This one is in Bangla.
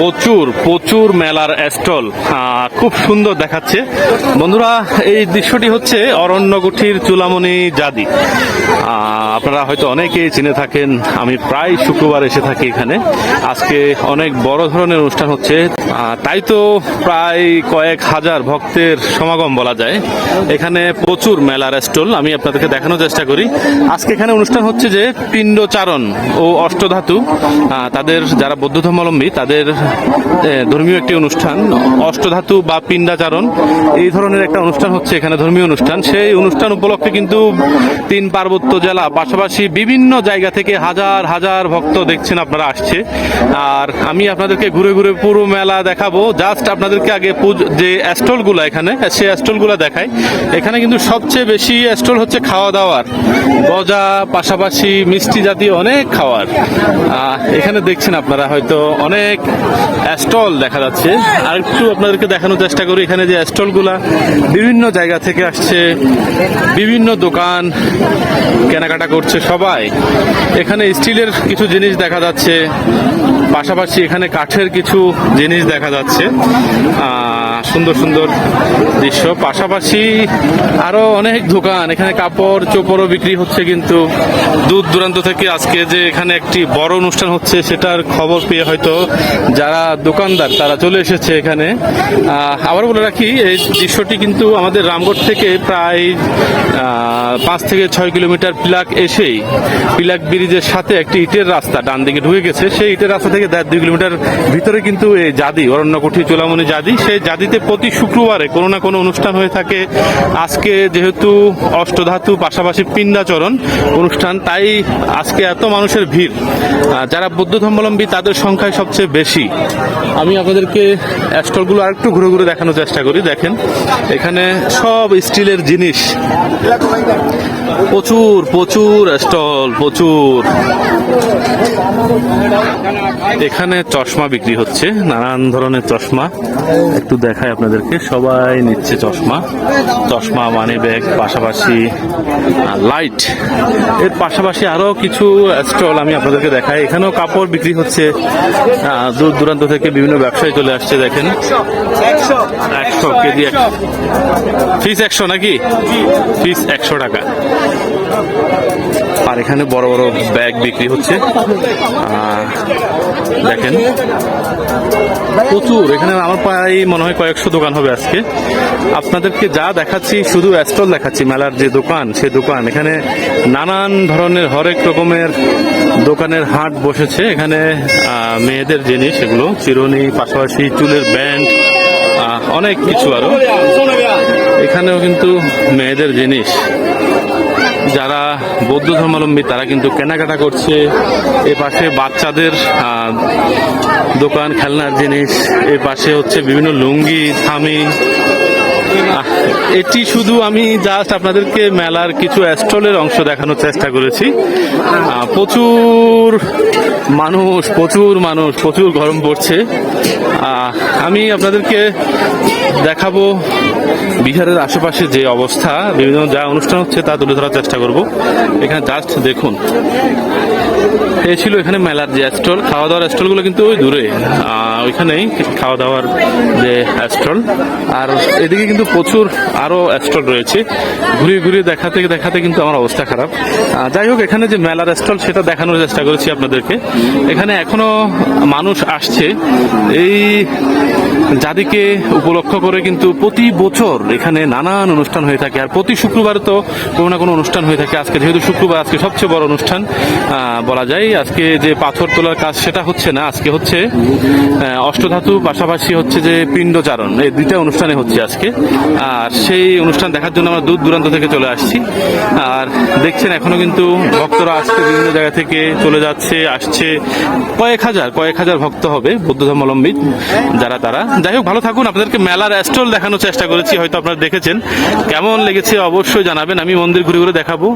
প্রচুর প্রচুর মেলার স্টল খুব সুন্দর দেখাচ্ছে। বন্ধুরা, এই দৃশ্যটি হচ্ছে অরণ্যকুঠির চুলামণি জাদি। আপনারা হয়তো অনেকেই চিনে থাকেন, আমি প্রায় শুক্রবার এসে থাকি এখানে। আজকে অনেক বড় ধরনের অনুষ্ঠান হচ্ছে। তাই তো প্রায় কয়েক হাজার ভক্তের সমাগম বলা যায়। এখানে প্রচুর মেলার স্টল, আমি আপনাদেরকে দেখানোর চেষ্টা করি। আজকে এখানে অনুষ্ঠান হচ্ছে যে পিণ্ডচারণ ও অষ্টধাতু। তাদের যারা বৌদ্ধ ধর্মাবলম্বী, তাদের ধর্মীয় একটি অনুষ্ঠান, অষ্টধাতু বা পিণ্ডাচারণ। এই ধরনের একটা অনুষ্ঠান হচ্ছে এখানে ধর্মীয় অনুষ্ঠান। সেই অনুষ্ঠান উপলক্ষে কিন্তু তিন পার্বত্য জেলা, পাশাপাশি বিভিন্ন জায়গা থেকে হাজার হাজার ভক্ত দেখছেন আপনারা আসছে। আর আমি আপনাদেরকে ঘুরে ঘুরে পুরো মেলা দেখাবো। জাস্ট আপনাদেরকে আগে পুজ- যে স্টলগুলো এখানে, সেই স্টলগুলো দেখাই। এখানে কিন্তু সবচেয়ে বেশি স্টল হচ্ছে খাওয়া দাওয়ার গজা, পাশাপাশি মিষ্টি জাতীয় অনেক খাওয়ার। এখানে দেখছেন আপনারা হয়তো অনেক স্টল দেখা যাচ্ছে। আর একটু আপনাদেরকে দেখানোর চেষ্টা করি। এখানে যে স্টলগুলা বিভিন্ন জায়গা থেকে আসছে, বিভিন্ন দোকান কেনাকাটা করছে সবাই। এখানে স্টিলের কিছু জিনিস দেখা যাচ্ছে, পাশাপাশি এখানে কাঠের কিছু জিনিস দেখা যাচ্ছে। সুন্দর সুন্দর দৃশ্য। পাশাপাশি আরও অনেক দোকান। এখানে কাপড় চোপড়ও বিক্রি হচ্ছে কিন্তু। দূর দূরান্ত থেকে আজকে যে এখানে একটি বড় অনুষ্ঠান হচ্ছে, সেটার খবর পেয়ে হয়তো যারা দোকানদার, তারা চলে এসেছে এখানে। আবার বলে রাখি, এই দৃশ্যটি কিন্তু আমাদের রামগড় থেকে প্রায় পাঁচ থেকে ছয় কিলোমিটার পিলাক এসেই, পিলাক ব্রিজের সাথে একটি ইটের রাস্তা ডান দিকে ঢুকে গেছে। সেই ইটের রাস্তা থেকে দেড় দুই কিলোমিটার ভিতরে কিন্তু এই জাদি, অরণ্যকুঠি চোলামণি জাদি। সেই জাদিতে প্রতি শুক্রবারে কোনো না কোনো অনুষ্ঠান হয়ে থাকে। আজকে যেহেতু অষ্টধাতু, পাশাপাশি পিণ্ডাচরণ অনুষ্ঠান, তাই আজকে এত মানুষের ভিড়। যারা বৌদ্ধ ধর্মাবলম্বী, তাদের সংখ্যায় সবচেয়ে বেশি। আমি আপনাদেরকে স্টলগুলো আরেকটু ঘুরে ঘুরে দেখানোর চেষ্টা করি, দেখেন। এখানে সব স্টিলের জিনিস। প্রচুর প্রচুর স্টল, প্রচুর। এখানে চশমা বিক্রি হচ্ছে, নানান ধরনের চশমা। একটু দেখায় আপনাদেরকে, সবাই নিচ্ছে চশমা। চশমা মানি ব্যাগ পাশাপাশি লাইটের পাশাপাশি আরও কিছু স্টল আমি আপনাদেরকে দেখাই। এখানেও কাপড় বিক্রি হচ্ছে দূরান্ত থেকে বিভিন্ন ব্যবসায় চলে আসছে দেখেন। একশো। কেজি একশো। ফিস একশো নাকি? ফিস একশো টাকা। আর এখানে বড় বড় ব্যাগ বিক্রি হচ্ছে। দেখেন। প্রচুর। এখানে আমার প্রায় মনে হয় কয়েকশো দোকান হবে আজকে। আপনাদেরকে যা দেখাচ্ছি, শুধু স্টল দেখাচ্ছি, মেলার যে দোকান, সে দোকান। এখানে নানান ধরনের হরেক রকমের দোকানের হাট বসেছে। এখানে মেয়েদের জিনিস, এগুলো, চিরুনি, পাশাপাশি চুলের ব্যান্ড অনেক কিছু আরও। এখানেও কিন্তু মেয়েদের জিনিস। যারা বৌদ্ধ ধর্মাবলম্বী, তারা কিন্তু কেনাকাটা করছে। এ পাশে বাচ্চাদের দোকান, খেলনার জিনিস। এ পাশে হচ্ছে বিভিন্ন লুঙ্গি, থামি এটি শুধু আমি জাস্ট আপনাদেরকে মেলার কিছু স্টলের অংশ দেখানোর চেষ্টা করেছি। প্রচুর মানুষ প্রচুর মানুষ, প্রচুর গরম পড়ছে। আমি আপনাদেরকে দেখাবো বিহারের আশেপাশে যে অবস্থা, বিভিন্ন যা অনুষ্ঠান হচ্ছে তা তুলে ধরার চেষ্টা করব। এখানে জাস্ট দেখুন, এ ছিল এখানে মেলার যে স্টল খাওয়া দাওয়ার স্টলগুলো কিন্তু ওই দূরে। ওইখানেই খাওয়া দাওয়ার যে স্টল আর এদিকে কিন্তু প্রচুর আরও স্টল রয়েছে। ঘুরিয়ে ঘুরিয়ে দেখাতে দেখাতে কিন্তু আমার অবস্থা খারাপ। যাই হোক, এখানে যে মেলার স্টল সেটা দেখানোর চেষ্টা করেছি আপনাদেরকে। এখানে এখনও মানুষ আসছে। এই যাদিকে উপলক্ষ করে কিন্তু প্রতি বছর এখানে নানান অনুষ্ঠান হয়ে থাকে। আর প্রতি শুক্রবার তো কোনো না কোনো অনুষ্ঠান হয়ে থাকে। আজকে যেহেতু শুক্রবার, আজকে সবচেয়ে বড় অনুষ্ঠান বলা যায়। আজকে যে পাথর তোলার কাজ, সেটা হচ্ছে না। আজকে হচ্ছে অষ্টধাতু, পাশাপাশি হচ্ছে যে পিণ্ডচারণ। এই দুইটা অনুষ্ঠানে হচ্ছে আজকে। আর সেই অনুষ্ঠান দেখার জন্য আমরা দূর দূরান্ত থেকে চলে আসছি। আর দেখছেন, এখনও কিন্তু ভক্তরা আসছে বিভিন্ন জায়গা থেকে চলে যাচ্ছে, আসছে। কয়েক হাজার কয়েক হাজার ভক্ত হবে বৌদ্ধ ধর্মাবলম্বী, যারা তারা। যাই হোক, ভালো থাকুন। আপনাদেরকে মেলার স্টল দেখানোর চেষ্টা করেছি, হয়তো আপনারা দেখেছেন। কেমন লেগেছে অবশ্যই জানাবেন। আমি মন্দির ঘুরে ঘুরে দেখাবো।